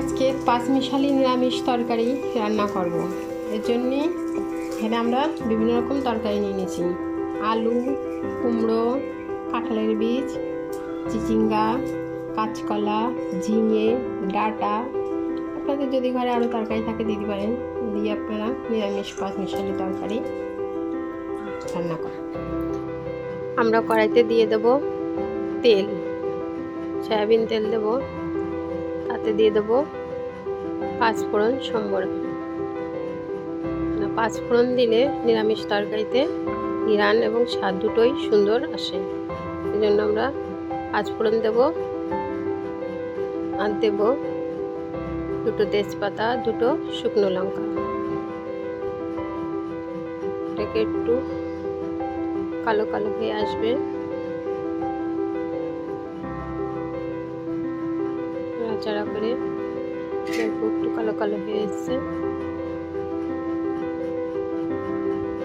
আজকে পাঁচমিশালি নিরামিষ তরকারি রান্না করব। এর জন্যে এখানে আমরা বিভিন্ন রকম তরকারি নিয়ে নিয়েছি। আলু, কুমড়ো, কাঁঠালের বীজ, চিচিঙ্গা, কাঁচকলা, ঝিঙে, ডাঁটা। আপনাদের যদি ঘরে আরও তরকারি থাকে দিতে পারেন। দিয়ে আপনারা নিরামিষ পাঁচমিশালি তরকারি রান্না করেন। আমরা কড়াইতে দিয়ে দেব তেল। সয়াবিন তেল দেবো। তাতে দিয়ে দেবো পাঁচফোড়ন সম্বর। পাঁচফোড়ন দিলে নিরামিষ তরকারিতে নিরান এবং স্বাদ দুটোই সুন্দর আসে। এই জন্য আমরা পাঁচফোড়ন দেব আর দেব দুটো তেজপাতা, দুটো শুকনো লঙ্কা। এটাকে একটু কালো কালো হয়ে আসবে। নাড়াচাড়া করে একটু কালো কালো হয়ে এসছে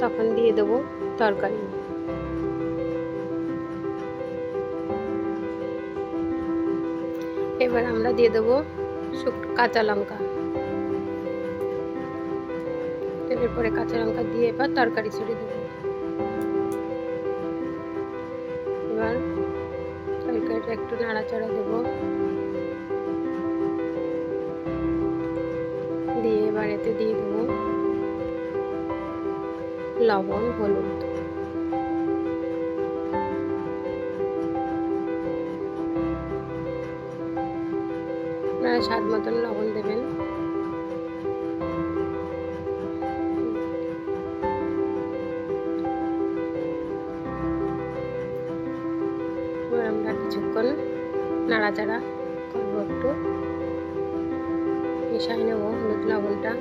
তখন দিয়ে দেবো তরকারি। এবার আমরা দিয়ে দেবো কাঁচা লঙ্কা। তেলের পরে কাঁচা লঙ্কা দিয়ে এবার তরকারি ছড়ে দেবো। এবার তরকারিটা একটু নাড়াচাড়া দেবো। এবার এতে দিয়ে দেবো লবণ, হলুদ। স্বাদ মতন লবণ দেবেন। আমরা কিছুক্ষণ নাড়াচাড়া করব একটু। মিশাই নেব হলুদ লবণটা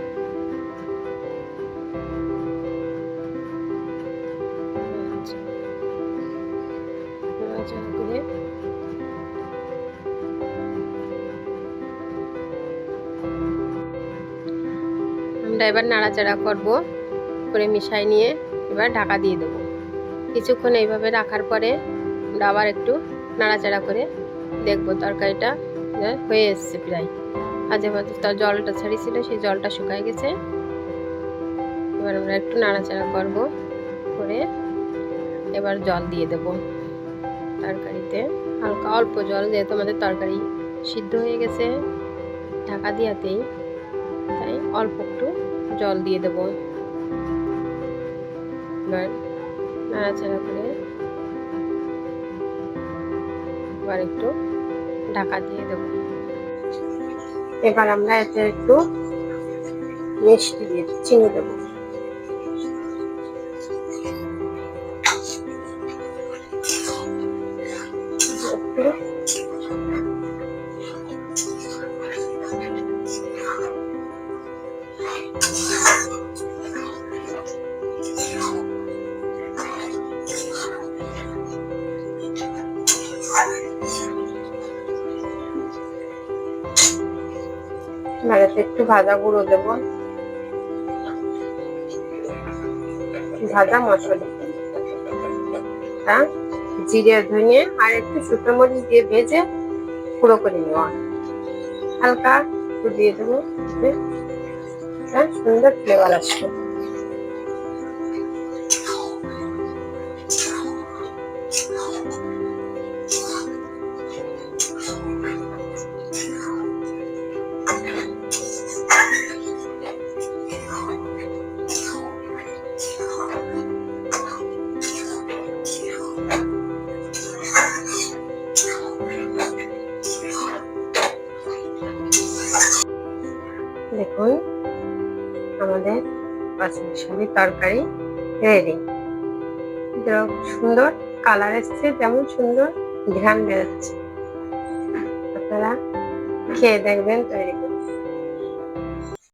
আমরা এবার নাড়াচাড়া করব, করে মিশাই নিয়ে এবার ঢাকা দিয়ে দেবো। কিছুক্ষণ এইভাবে রাখার পরে আমরা আবার একটু নাড়াচাড়া করে দেখব তরকারিটা হয়ে এসছে প্রায়। মাঝে মাঝে তার জলটা ছাড়িয়েছিল, সেই জলটা শুকায় গেছে। এবার আমরা একটু নাড়াচাড়া করব করে এবার জল দিয়ে দেব তরকারিতে। হালকা অল্প জল, যেহেতু আমাদের তরকারি সিদ্ধ হয়ে গেছে ঢাকা দিয়াতেই, তাই অল্প একটু জল দিয়ে দেব। এবার নাড়াচাড়া করে এবার একটু ঢাকা দিয়ে দেবো। এবার আমরা এতে একটু মিষ্টি দিয়ে চিনি দেবো। এবারে একটু ভাজা গুঁড়ো দেবো। ভাজা মশলা। জিরে, ধনিয়ে আর একটু শুকনো মরিচ দিয়ে ভেজে গুঁড়ো করে নেওয়া হালকা একটু দিয়ে দেবো। সুন্দর ফ্লেভার আসবে। দেখুন। আমাদের পাঁচমিশালি তরকারি রেডি সুন্দর কালার এসছে, যেমন সুন্দর ঘ্রাণ বেরোচ্ছে। আপনারা খেয়ে দেখবেন তৈরি করুন